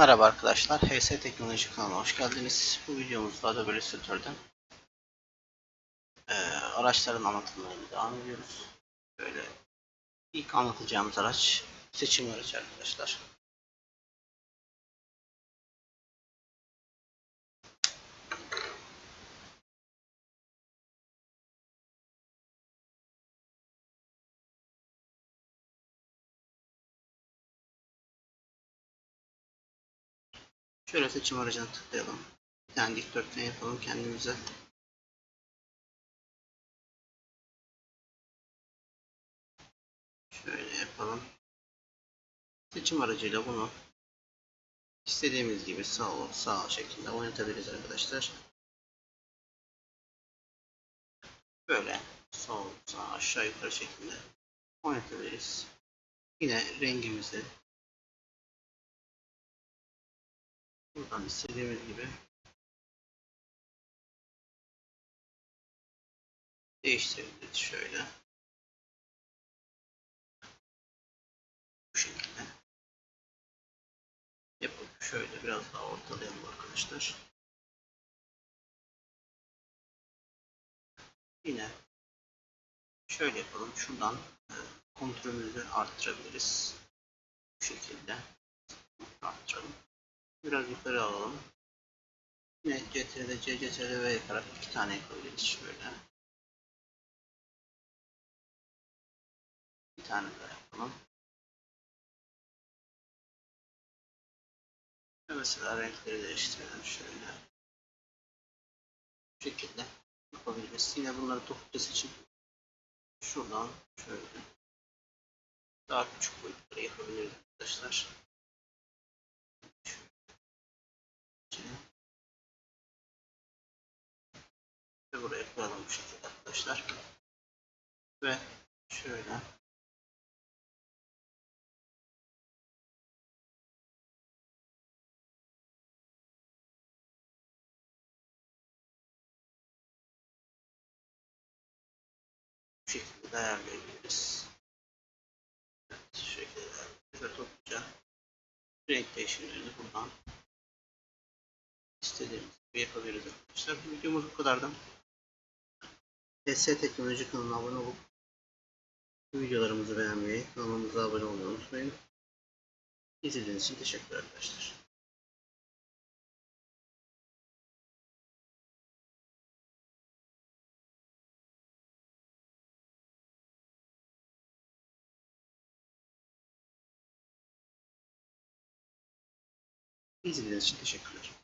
Merhaba arkadaşlar, HS Teknoloji kanalına hoş geldiniz. Bu videomuzda Adobe Illustrator'da eee araçların anlatımlarına devam ediyoruz. Böyle ilk anlatacağımız araç seçim aracı arkadaşlar. Şöyle seçim aracına tıklayalım. Bir tane dikdörtgen yapalım kendimize. Şöyle yapalım. Seçim aracıyla bunu istediğimiz gibi sağ sağ şeklinde oynatabiliriz arkadaşlar. Böyle sol sağ aşağı yukarı şeklinde oynatabiliriz. Yine rengimizi buradan istediğimiz gibi değiştirebiliriz şöyle. Bu şekilde yapıp şöyle biraz daha ortalayalım arkadaşlar. Yine şöyle yapalım. Şuradan e, kontrolümüzü arttırabiliriz. Bu şekilde arttıralım. Biraz yukarı alalım. Yine CTRL C, CTRL V yaparak iki tane yapabiliriz şöyle. Bir tane daha yapalım. Ve mesela renkleri değiştirelim şöyle. Bu şekilde yapabiliriz. Yine bunları topluca seçip şuradan şöyle daha küçük boyutları yapabiliriz arkadaşlar. Ve buraya koyalım bu arkadaşlar. Ve şöyle bu şekilde ayarlayabiliriz. Evet, şu şekilde ve topluca renk değişimlerini buradan istediğimiz gibi yapabiliriz arkadaşlar. Videomuz bu kadardı. PS Teknoloji kanalına abone olup videolarımızı beğenmeyi, kanalımıza abone olmayı unutmayın. İzlediğiniz için teşekkür arkadaşlar. İzlediğiniz için teşekkürler.